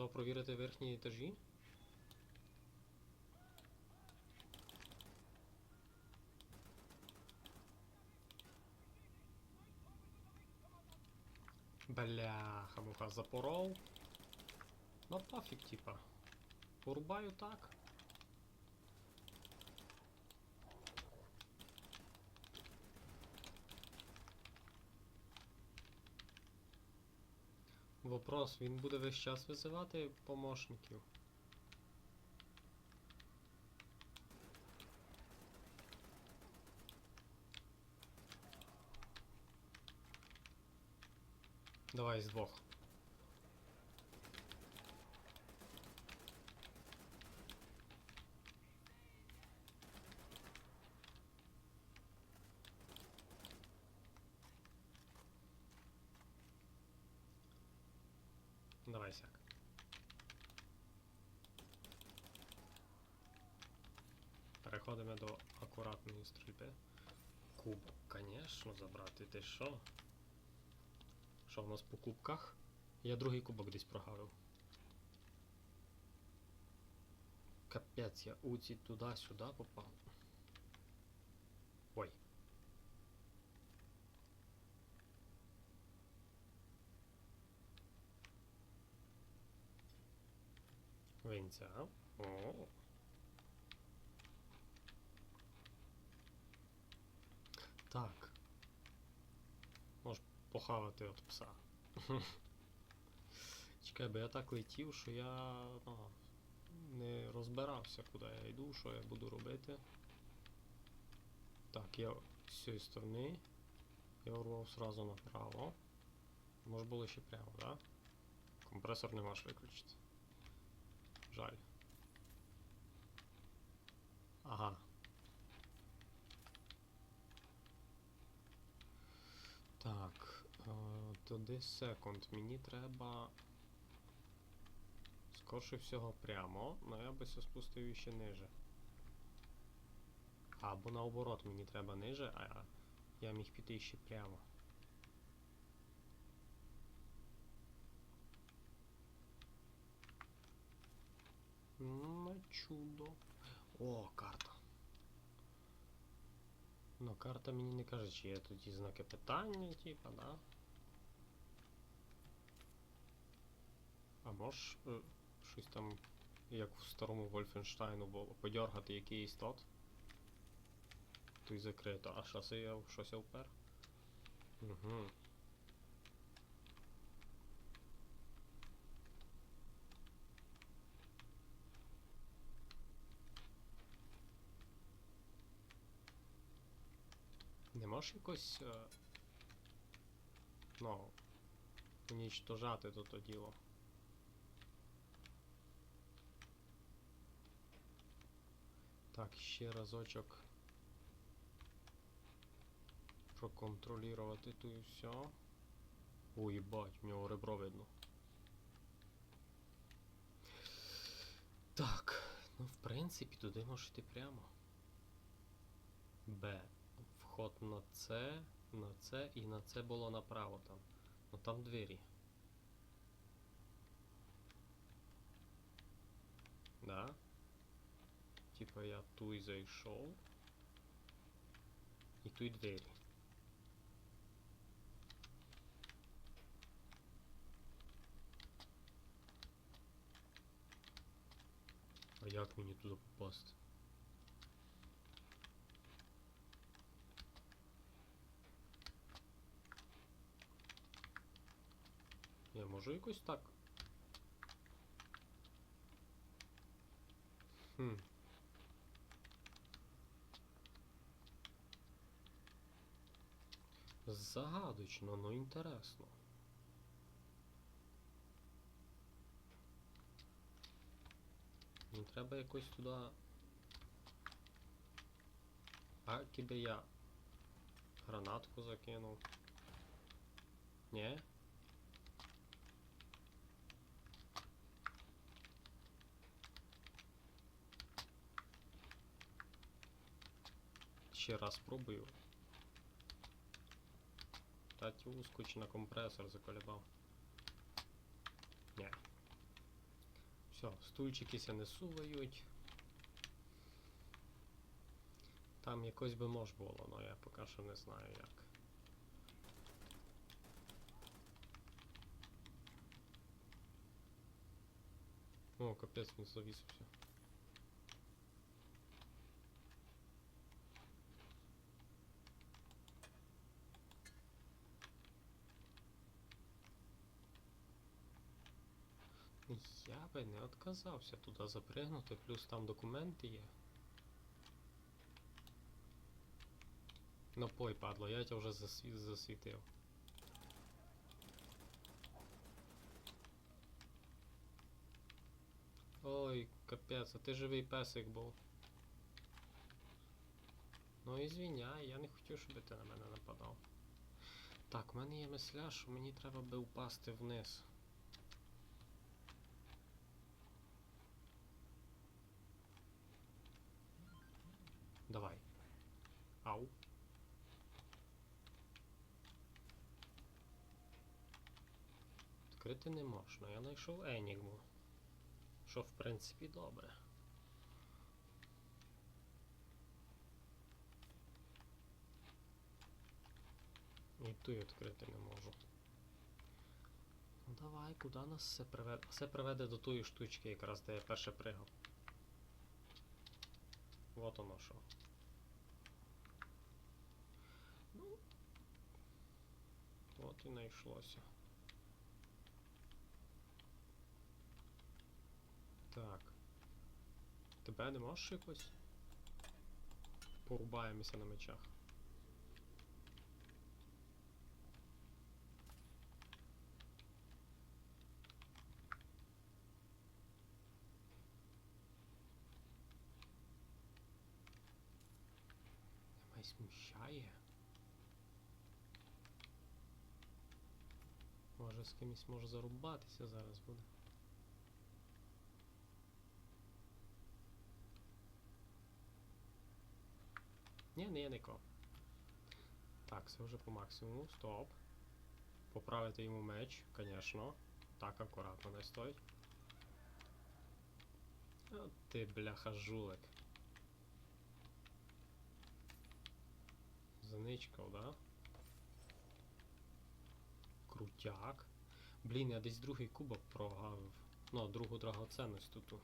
сказав провірити верхні етажі? Бляха, муха запоров. Ну пофіг, типа. Порубаю так. Вопрос, він буде весь час визивати помощників. Давай з двох. Давай сяк. Переходимо до акуратної стрільби. Кубок, звісно, забрати. Ти що? Що в нас по кубках? Я другий кубок десь прогавив. Капець, я уці туди-сюди попав. Ой. Винця. О. Так. Похавати от пса. Чекай, бо я так летів, що я ну, не розбирався, куди я йду, що я буду робити. Так, я з цієї сторони. Я урвав сразу направо. Може було ще прямо? Да? Компресор не можеш виключити. Жаль. Ага. Так, туди секунд. Мені треба. Скорше всього прямо, але я би спустив іще ниже. Або наоборот, мені треба ниже, а я міг піти ще прямо. На чудо. О, карта. Ну, карта мені не каже, чи є тоді знаки питання, типа, да? Можеш е, щось там, як в старому Вольфенштайну було, подьоргати якийсь тот? То й закрито. А що це я щось я впер? Угу. Не можеш якось. Е... Ну. Унічтожати то то діло. Так, ще разочок. Проконтролювати ту і все. Ой, їбать, в нього ребро видно. Так, ну в принципі туди можеш йти прямо. Б. Вход на це, на це і на це було направо там. Ну там двері. Да? Типа я ту і зайшов. І тут двері. А як мені туди попасти? Я можу якось так. Хм. Загадочно, но інтересно. Мені треба якось туди. А кіби я гранатку закинув. Ні? Ще раз пробую. Та тю скоч на компресор заколебав. Ні. Все, стульчики ся не сувають. Там якось би мож було, але я поки що не знаю як. О, капець, він завісився. Я би не отказався туди запригнути, плюс там документи є. Напой, падло, я тебе вже засві- засвітив. Ой, капець, а ти живий песик був. Ну і звіняй, я не хотів, щоб ти на мене нападав. Так, в мене є мисля, що мені треба би впасти вниз. Давай. Ау. Відкрити не можна. Я знайшов Енігму. Що в принципі добре. І ту відкрити не можу. Ну давай, куди нас все приведе? Все приведе до тої штучки, якраз де я перше пригав. Вот оно що. От і знайшлося. Так. Тебе не можеш якось? Порубаємося на мечах. Смущає. Може з кимось може зарубатися зараз буде. Ні, не нико. Так, це вже по максимуму. Стоп. Поправити йому меч, звісно. Так, акуратно не стоїть. От ти, бляха, жулик. Заничкав, да? Крутяк. Блін, я десь другий кубок прогавив. Ну, другу драгоценність тут.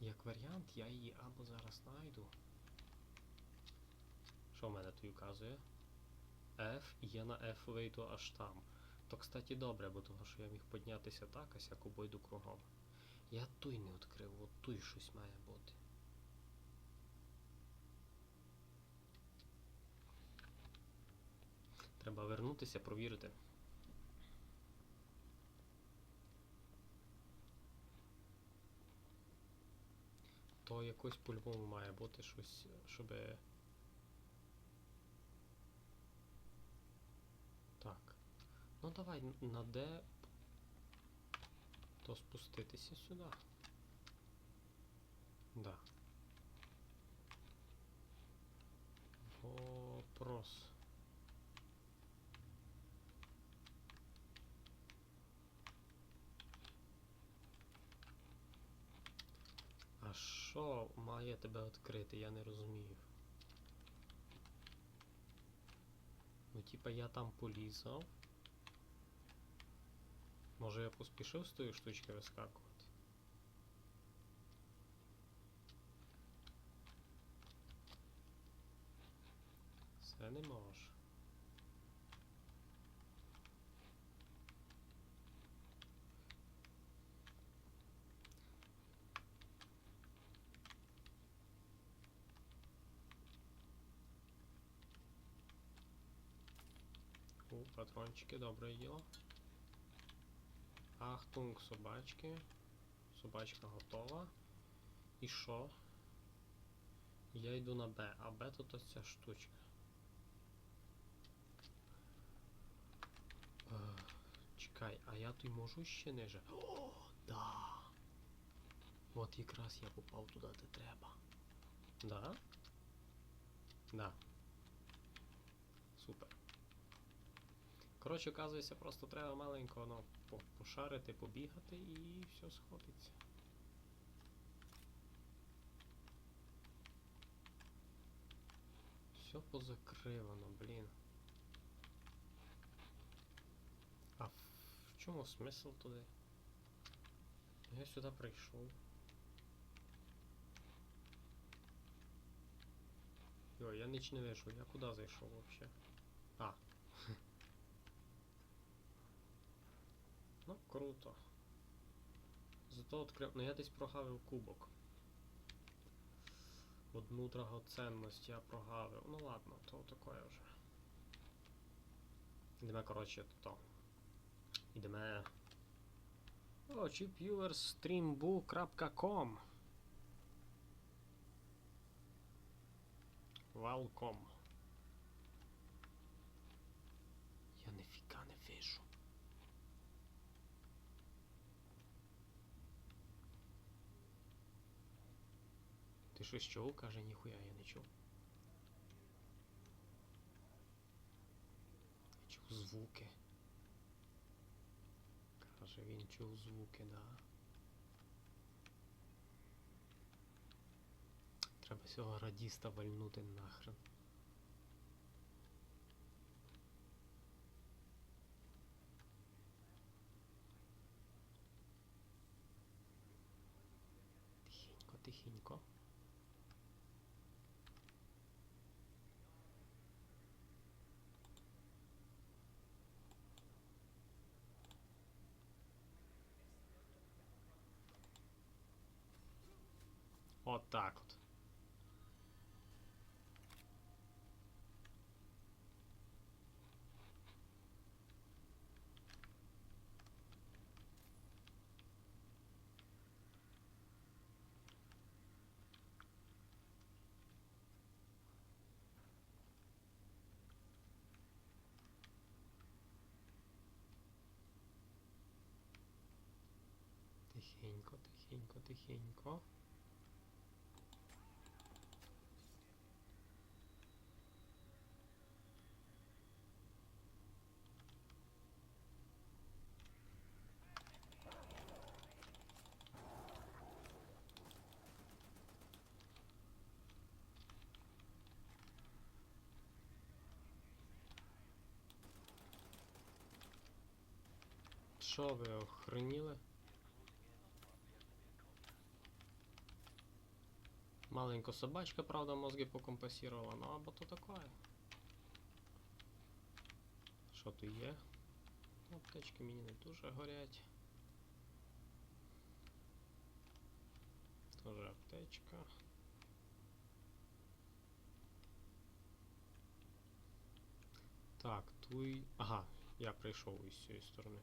Як варіант, я її або зараз знайду. Що в мене тут вказує? F, і я на F вийду аж там. То, кстати, добре, бо того, що я міг піднятися так, а сяк обойду кругом. Я той не відкрив, от той щось має бути. Треба вернутися, провірити. То якось по-любому має бути щось, щоб. Так. Ну давай на Д. То спуститися сюди. Да. Вопрос. А що має тебе відкрити? Я не розумію. Ну, типа я там полізав. Може я поспішив з тої штучки вискакувати? Це не може. У, патрончики, добре діло. Ахтунг, собачки. Собачка готова. І що? Я йду на Б, а Б тут ось ця штучка. Е, чекай, а я тут можу ще ниже? О, да! От якраз я попав туди, де треба. Да? Да. Коротше, оказується, просто треба маленько, ну, пошарити, побігати і все сходиться. Все позакривано, блін. А в чому смисл туди? Я сюди прийшов. Йо, я ніч не вийшов, я куди зайшов вообще? А. ну, круто. Зато відкрив. Ну я десь прогавив кубок. Одну драгоценність я прогавив. Ну ладно, то таке вже. Ідемо, коротше, то. Ідемо. О, chipviewers.streambook.com Welcome. Я ніфіга не вижу. Ти щось чув? Каже, ніхуя я не чув. Я чув звуки. Каже, він чув звуки, да. Треба цього радіста вальнути нахрен. Тихенько, тихенько. От так от. Тихенько, тихенько, тихенько. Що ви охреніли? Маленька собачка, правда, мозги покомпенсировала, ну або то таке. Що тут є? Аптечки мені не дуже горять. Тоже аптечка. Так, туй. Ага, я прийшов із цієї сторони.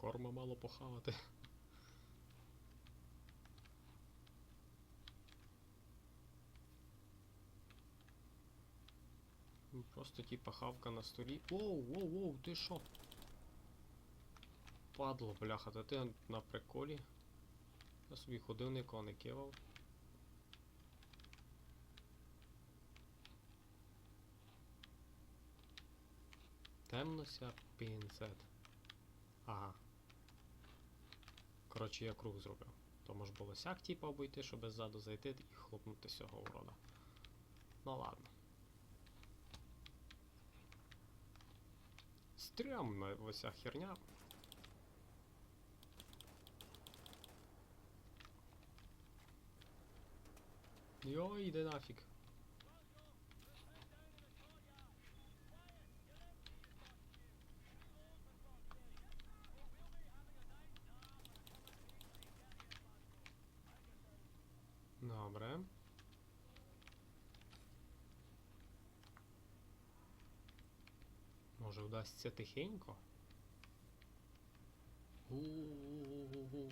Корма мало похавати. Ну, Просто типа хавка на столі. Воу, воу, воу, ти шо? Падло, бляха, та ти на приколі. Я собі ходив, нікого не кивав. Темнося пінцет. Ага. Коротше, я круг зробив. То може було сяк типа обійти, щоб ззаду зайти і хлопнути цього урода. Ну ладно. Стрьомна ося херня. Йой, іди нафіг. Добре. Може вдасться тихенько? У-у-у-у-у.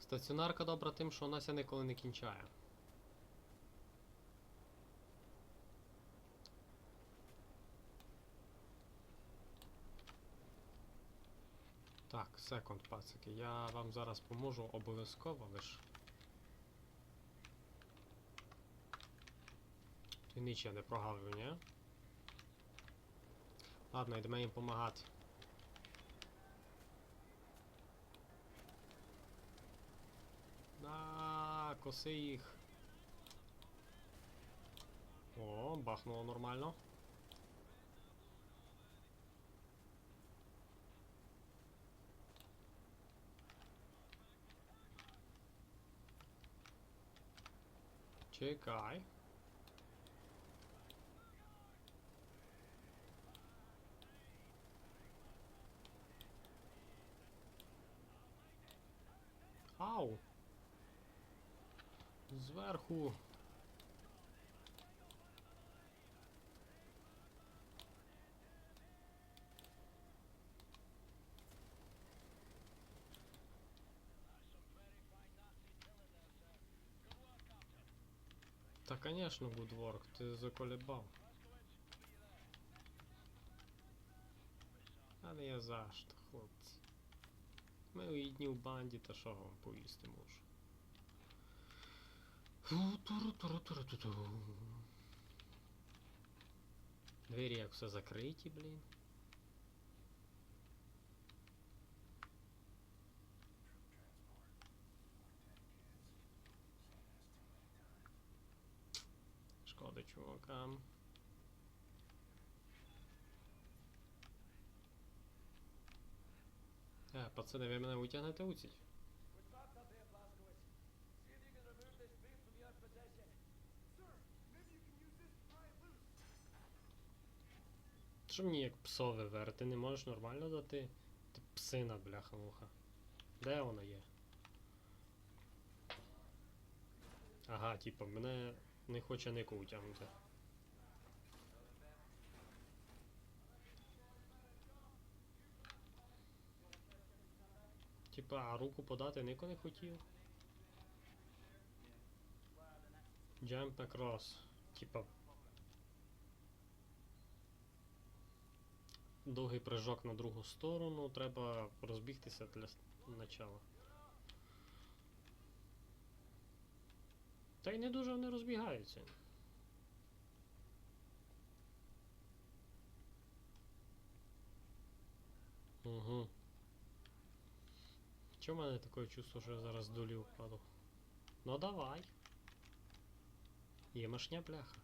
Стаціонарка добра тим, що вона ся ніколи не кінчає. Так, секунд, пацики. Я вам зараз поможу обов'язково лиш. І ніч я не прогавлю, ні? Ладно, йдемо їм помагати. На, коси їх. О, бахнуло нормально. Чекай. Ау! Зверху. Та конечно, Гудворк, ти заколебав. А не я за що, хлопці. Ми у одній банді, та що вам поїсти можу. Двері як все закриті, блін. Can use this to pry it loose. Що мені як псове вер? Ти не можеш нормально дати? Ти псина, бляха-муха. Де вона є? Ага, типа, мене не хоче нику утягнути. Типа, а руку подати нико не хотів. Jump across. Типа. Довгий прыжок на другу сторону, треба розбігтися для начала. Та й не дуже вони розбігаються. Угу. Чому в мене таке чувство, що я зараз з долі впаду? Ну давай. Є машня бляха.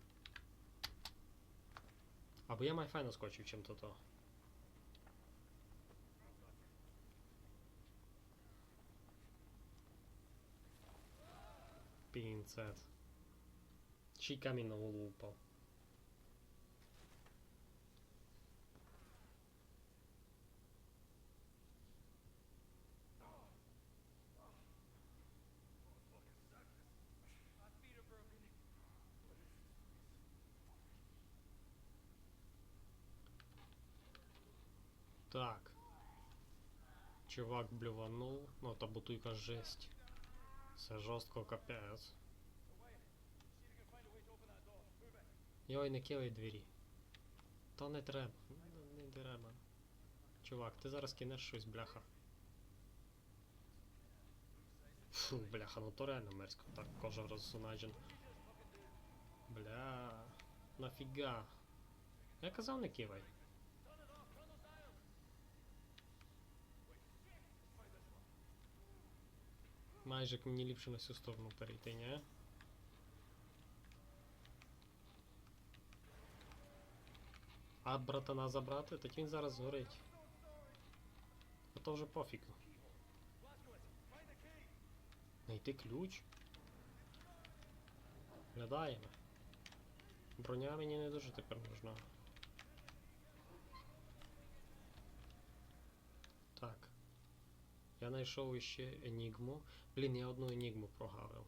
Або я майфай наскочив чим-то то. Пінцет. Ще й камінь на голову упав. My feet are broken. Так. Чувак блюванув, ну та бутуйка жесть. Це жорстко капець. Йой, не килай двері. Та не треба. Не, не треба. Чувак, ти зараз кинеш щось, бляха. Фу, бляха, ну то реально мерзко. Так, кожа розсунаджен. Бля. Нафіга. Я казав не кивай. Майже мені ліпше на цю сторону перейти, ні? А братана забрати, так він зараз згорить. А то вже пофіг. Найти ключ. Глядаємо. Броня мені не дуже тепер нужна. Так. Я знайшов іще енігму. Блін, я одну енігму прогавив.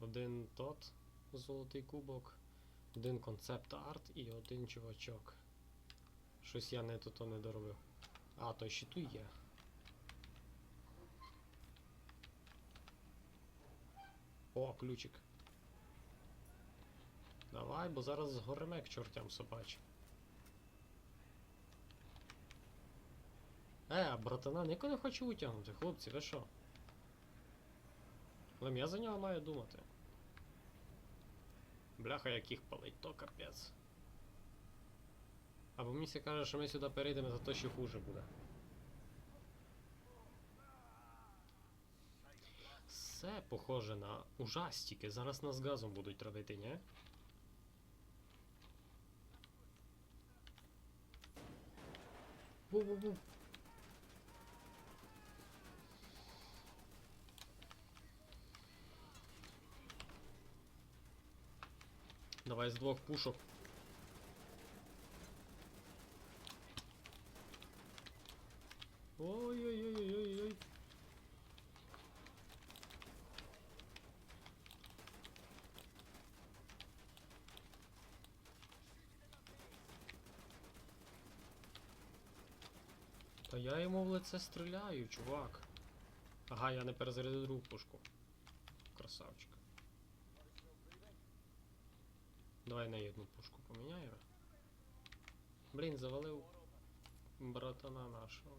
Один тот золотий кубок, один концепт арт і один чувачок. Щось я не то не доробив. А, то ще тут є. О, ключик. Давай, бо зараз згорeme к чортям собачим. Е, братана ніко не хочу витягнути, хлопці, ви що? Але я за нього маю думати. Бляха, як їх палить, то капець. Або мені каже, що ми сюди перейдемо, за то ще хуже буде. Все похоже на ужастики. Зараз нас газом будуть травити, ні? Ву-ву-ву. Давай з двох пушок. Ой-ой-ой-ой-ой. Та я йому в лице стріляю, чувак. Ага, я не перезарядив другу пушку. Красавчик. Давай на одну пушку поміняю. Блін, завалив братана нашого.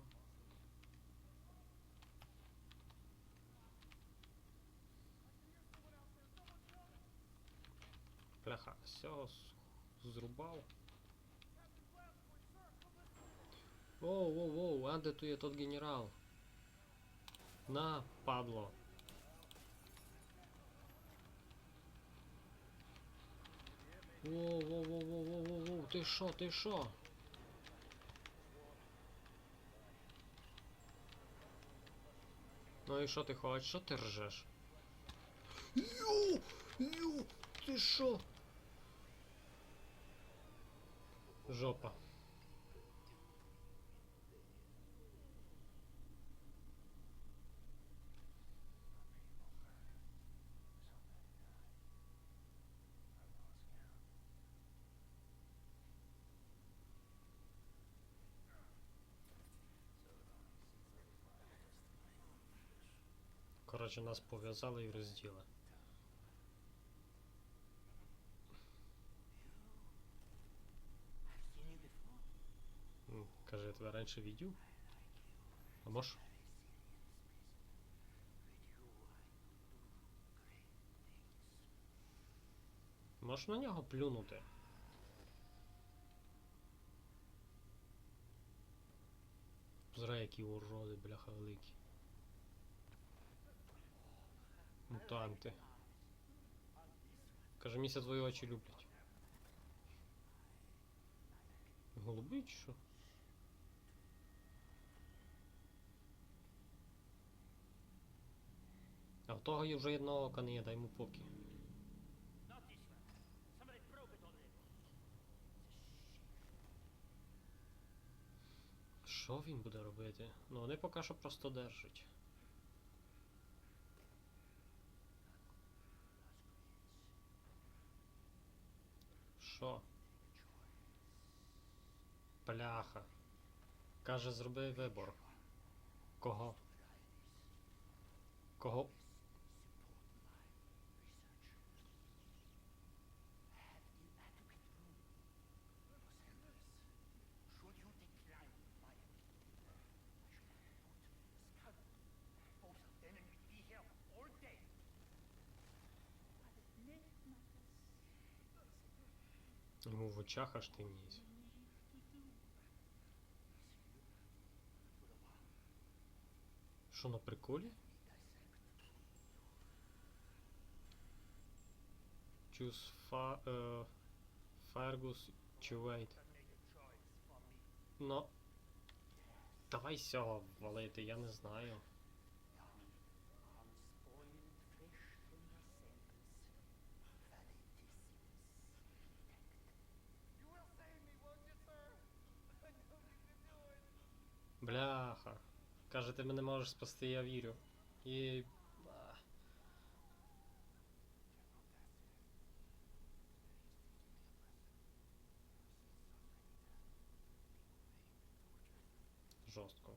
Бляха, всього зрубав. Воу, воу, воу, а де тут тот генерал? На, падло. Воу, воу, воу, воу, воу, воу, воу, ти шо, ти шо? Ну і що ти хочеш? Що ти ржеш? Ю! Ю! Ти шо? Жопа. Коротше, нас пов'язали і розділи. Каже, я тебе раніше відів? А мож? Можеш на нього плюнути? Зра, які уроди, бляха великі. Мутанти. Каже, місяць твої очі люблять. Голубий чи що? А в того є вже одного ока не є, дай йому поки. Що він буде робити? Ну вони поки що просто держать. Що? Бляха. Каже, зроби вибор. Кого? Кого? Йому в очах аж темніє. Що на приколі? Choose fa for me. Ну. Давай сього валити, я не знаю. Бляха. Каже, ти мене можеш спасти, я вірю. І. Жорстко.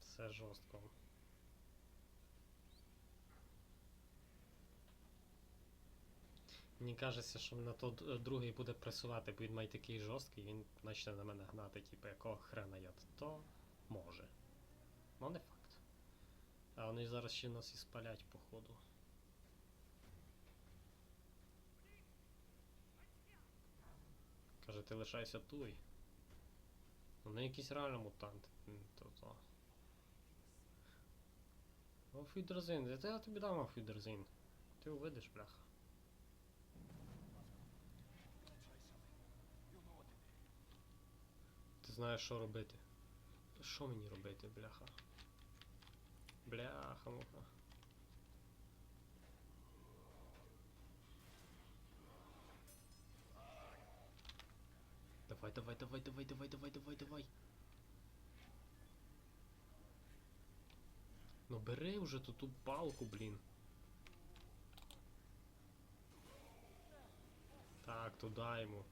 Все жорстко. Мені кажеться, що на то другий буде пресувати, бо він має такий жорсткий, він почне на мене гнати, типу, якого хрена я то може. Ну не факт. А вони зараз ще нас і спалять, походу. Каже, ти лишайся туй. Вони якісь реально мутанти. М, То то. Офідерзин, я тобі дам офідерзин. Ти увидиш, бляха. Знаєш, що робити. Що мені робити, бляха? Бляха, муха. Давай, давай, давай, давай, давай, давай, давай, давай. Ну бери вже ту ту палку, блін. Так, туди йому.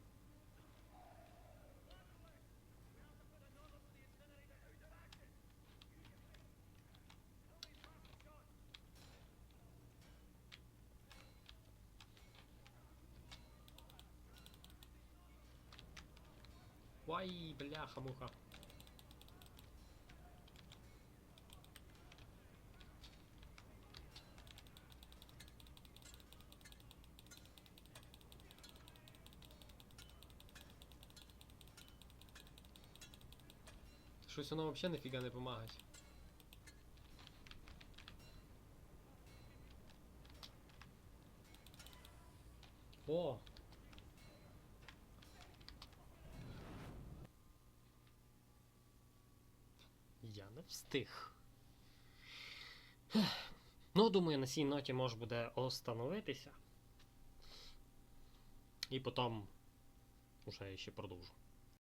Вай, бляха-муха. Щось воно взагалі ніфіга не помагає. Встиг. Ну, думаю, на цій ноті може буде остановитися. І потім уже ще продовжу.